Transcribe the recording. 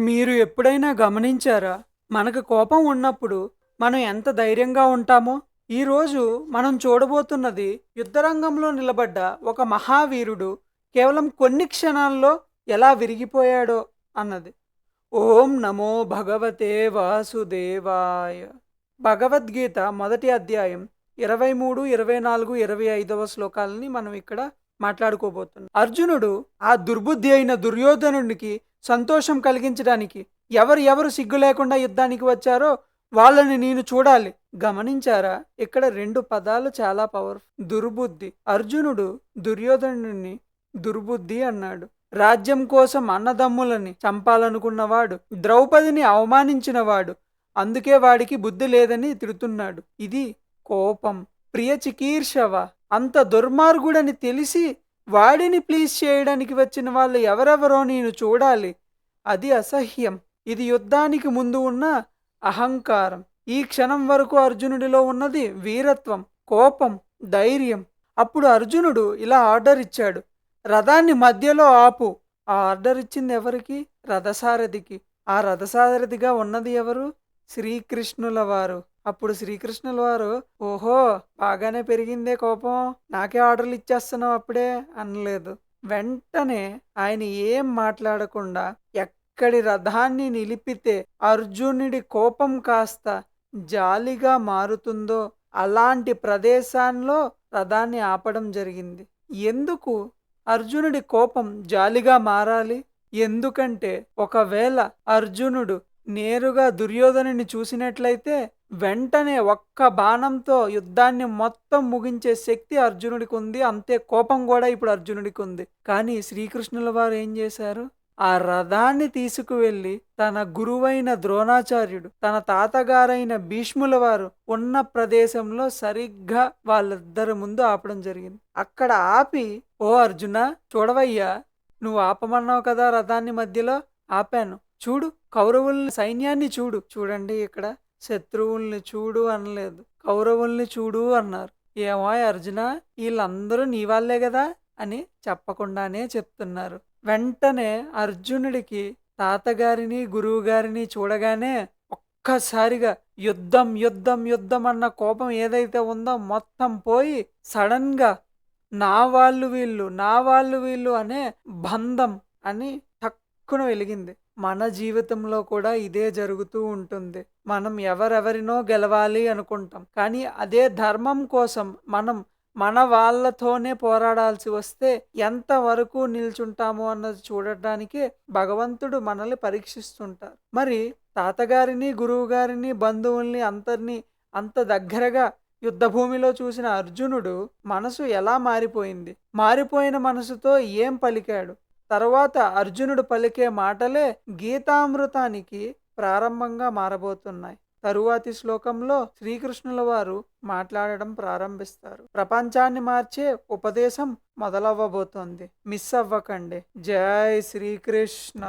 మీరు ఎప్పుడైనా గమనించారా? మనకు కోపం ఉన్నప్పుడు మనం ఎంత ధైర్యంగా ఉంటామో? ఈరోజు మనం చూడబోతున్నది యుద్ధరంగంలో నిలబడ్డ ఒక మహావీరుడు కేవలం కొన్ని క్షణాల్లో ఎలా విరిగిపోయాడో అన్నది. ఓం నమో భగవతే వాసుదేవాయ. భగవద్గీత మొదటి అధ్యాయం ఇరవై మూడు ఇరవై నాలుగు ఇరవై ఐదవ శ్లోకాలని మనం ఇక్కడ మాట్లాడుకోబోతున్నాం. అర్జునుడు ఆ దుర్బుద్ధి అయిన దుర్యోధనుడికి సంతోషం కలిగించడానికి ఎవరు ఎవరు సిగ్గు లేకుండా యుద్ధానికి వచ్చారో వాళ్ళని నేను చూడాలి. గమనించారా? ఇక్కడ రెండు పదాలు చాలా పవర్ఫుల్ దుర్బుద్ధి. అర్జునుడు దుర్యోధనుడిని దుర్బుద్ధి అన్నాడు. రాజ్యం కోసం అన్నదమ్ములని చంపాలనుకున్నవాడు ద్రౌపదిని అవమానించినవాడు అందుకే వాడికి బుద్ధి లేదని తిడుతున్నాడు. ఇది కోపం. ప్రియ చికీర్షవ. అంత దుర్మార్గుడని తెలిసి వాడిని ప్లీజ్ చేయడానికి వచ్చిన వాళ్ళు ఎవరెవరో నేను చూడాలి. అది అసహ్యం. ఇది యుద్ధానికి ముందు ఉన్న అహంకారం. ఈ క్షణం వరకు అర్జునుడిలో ఉన్నది వీరత్వం కోపం ధైర్యం. అప్పుడు అర్జునుడు ఇలా ఆర్డర్ ఇచ్చాడు. రథాన్ని మధ్యలో ఆపు. ఆ ఆర్డర్ ఇచ్చింది ఎవరికి? రథసారథికి. ఆ రథసారథిగా ఉన్నది ఎవరు? శ్రీకృష్ణుల వారు. అప్పుడు శ్రీకృష్ణుల వారు ఓహో బాగానే పెరిగిందే కోపం. నాకే ఆర్డర్లు ఇచ్చేస్తున్నావు అప్పుడే అనలేదు. వెంటనే ఆయన ఏం మాట్లాడకుండా ఎక్కడి రథాన్ని నిలిపితే అర్జునుడి కోపం కాస్త జాలిగా మారుతుందో అలాంటి ప్రదేశాల్లో రథాన్ని ఆపడం జరిగింది. ఎందుకు? అర్జునుడి కోపం జాలిగా మారాలి? ఎందుకంటే ఒకవేళ అర్జునుడు నేరుగా దుర్యోధనుని చూసినట్లయితే వెంటనే ఒక్క బాణంతో యుద్ధాన్ని మొత్తం ముగించే శక్తి అర్జునుడికి ఉంది అంతే కోపం కూడా ఇప్పుడు అర్జునుడికి ఉంది కానీ శ్రీకృష్ణుల వారు ఏం చేశారు? ఆ రథాన్ని తీసుకువెళ్ళి తన గురువైన ద్రోణాచార్యుడు తన తాతగారైన భీష్ముల వారు ఉన్న ప్రదేశంలో సరిగ్గా వాళ్ళిద్దరి ముందు ఆపడం జరిగింది. అక్కడ ఆపి ఓ అర్జున చూడవయ్యా నువ్వు ఆపమన్నావు కదా రథాన్ని మధ్యలో. ఆపాను. చూడు కౌరవుల సైన్యాన్ని చూడు. చూడండి ఇక్కడ. శత్రువుల్ని చూడు అనలేదు. కౌరవుల్ని చూడు అన్నారు. ఏమో అర్జున వీళ్ళందరూ నీ వాళ్ళే కదా అని చెప్పకుండానే చెప్తున్నారు. వెంటనే అర్జునుడికి తాతగారిని గురువుగారిని చూడగానే ఒక్కసారిగా యుద్ధం యుద్ధం యుద్ధం అన్న కోపం ఏదైతే ఉందో మొత్తం పోయి సడన్గా నా వాళ్ళు వీళ్ళు నా వాళ్ళు వీళ్ళు అనే బంధం అని టక్కున వెలిగింది. మన జీవితంలో కూడా ఇదే జరుగుతూ ఉంటుంది. మనం ఎవరెవరినో గెలవాలి అనుకుంటాం. కానీ అదే ధర్మం కోసం మనం మన వాళ్ళతోనే పోరాడాల్సి వస్తే ఎంతవరకు నిల్చుంటామో అన్నది చూడటానికే భగవంతుడు మనల్ని పరీక్షిస్తుంటారు. మరి తాతగారిని గురువుగారిని బంధువుల్ని అందరినీ అంత దగ్గరగా యుద్ధభూమిలో చూసిన అర్జునుడు మనసు ఎలా మారిపోయింది? మారిపోయిన మనసుతో ఏం పలికాడు? తర్వాత అర్జునుడు పలికే మాటలే గీతామృతానికి ప్రారంభంగా మారబోతున్నాయి. తరువాతి శ్లోకంలో శ్రీకృష్ణుల వారు మాట్లాడడం ప్రారంభిస్తారు. ప్రపంచాన్ని మార్చే ఉపదేశం మొదలవ్వబోతోంది. మిస్ అవ్వకండి. జై శ్రీకృష్ణ.